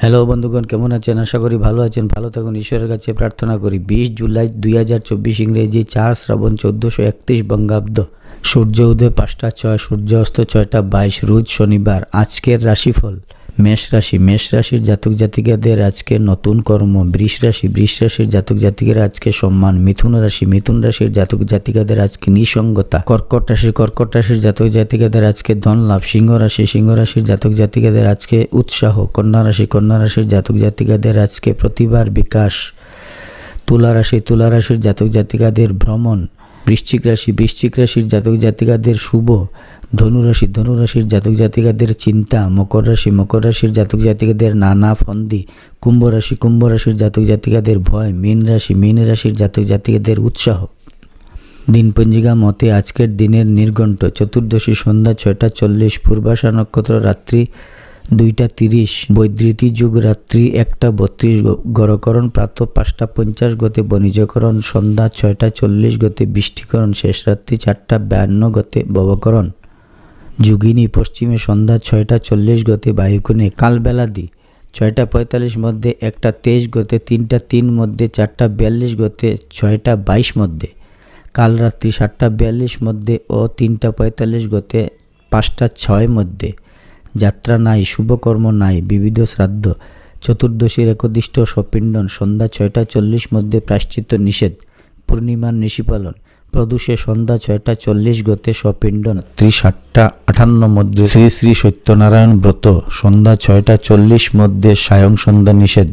Hello বন্ধুগণ, কেমন আছেন? আশা করি ভালো আছেন। ভালো থাকুন, ঈশ্বরের কাছে প্রার্থনা করি। বিশ জুলাই দুই হাজার চব্বিশ ইংরেজি চার শ্রাবণ চোদ্দোশো একত্রিশ বঙ্গাব্দ। সূর্য উদয় পাঁচটা ছয় সূর্য অস্ত ছয়টা বাইশ, রোজ শনিবার। আজকের রাশিফল মেষ রাশি, মেষ রাশির জাতক জাতিকাদের আজকে নতুন কর্ম, বৃষ রাশি, বৃষ রাশির জাতক জাতিকেরা আজকে সম্মান, মিথুন রাশি, মিথুন রাশির জাতক জাতিকাদের আজকে নিঃসঙ্গতা। কর্কট রাশি, কর্কট রাশির জাতক জাতিকাদের আজকে ধন লাভ, সিংহ রাশি, সিংহ রাশির জাতক জাতিকাদের আজকে উৎসাহ, কন্যা রাশি, কন্যা রাশির জাতক জাতিকাদের আজকে প্রতিভার বিকাশ। তুলা রাশি, তুলা রাশির জাতক জাতিকাদের ভ্রমণ বৃশ্চিক রাশি, বৃশ্চিক রাশির জাতক জাতিকাদের শুভ, ধনুরাশি, ধনুরাশির জাতক জাতিকাদের চিন্তা, মকর রাশি, মকর রাশির জাতক জাতিকাদের নানা ফন্দি, কুম্ভ রাশি, কুম্ভ রাশির জাতক জাতিকাদের ভয়, মীন রাশি, মীন রাশির জাতক জাতিকাদের উৎসাহ। দিনপঞ্জিকা মতে আজকের দিনের নির্ঘণ্ট, চতুর্দশী সন্ধ্যা ছয়টা চল্লিশ, পূর্বাশা নক্ষত্র রাত্রি দুইটা তিরিশ। বৈদ্যুতি যুগ রাত্রি একটা বত্রিশ গড়করণ প্রাতঃ পাঁচটা পঞ্চাশ গতে বণিজকরণ, সন্ধ্যা ছয়টা চল্লিশ গতে বৃষ্টিকরণ, শেষ রাত্রি চারটা বায়ান্ন গতে ববকরণ। যুগিনী পশ্চিমে সন্ধ্যা ছয়টা চল্লিশ গতে বায়ুকোণে কালবেলাদি ছয়টা পঁয়তাল্লিশ মধ্যে একটা তেইশ গতে তিনটা তিন মধ্যে চারটা বিয়াল্লিশ গতে ছয়টা বাইশ মধ্যে। কাল রাত্রি সাতটা বিয়াল্লিশ মধ্যে ও তিনটা পঁয়তাল্লিশ গতে পাঁচটা ছয় মধ্যে। যাত্রা নাই, শুভকর্ম নাই, বিবিধ শ্রাদ্ধ, চতুর্দশীর একদিষ্ট সপিণ্ডন সন্ধ্যা ছয়টা চল্লিশ মধ্যে প্রাশ্চিত্য নিষেধ, পূর্ণিমার নিশিপালন প্রদুষে সন্ধ্যা ছয়টা চল্লিশ গতে সপিণ্ডন ত্রিষাটটা আটান্ন মধ্যে শ্রী শ্রী সত্যনারায়ণ ব্রত, সন্ধ্যা ছয়টা চল্লিশ মধ্যে সায়ং সন্ধ্যা নিষেধ।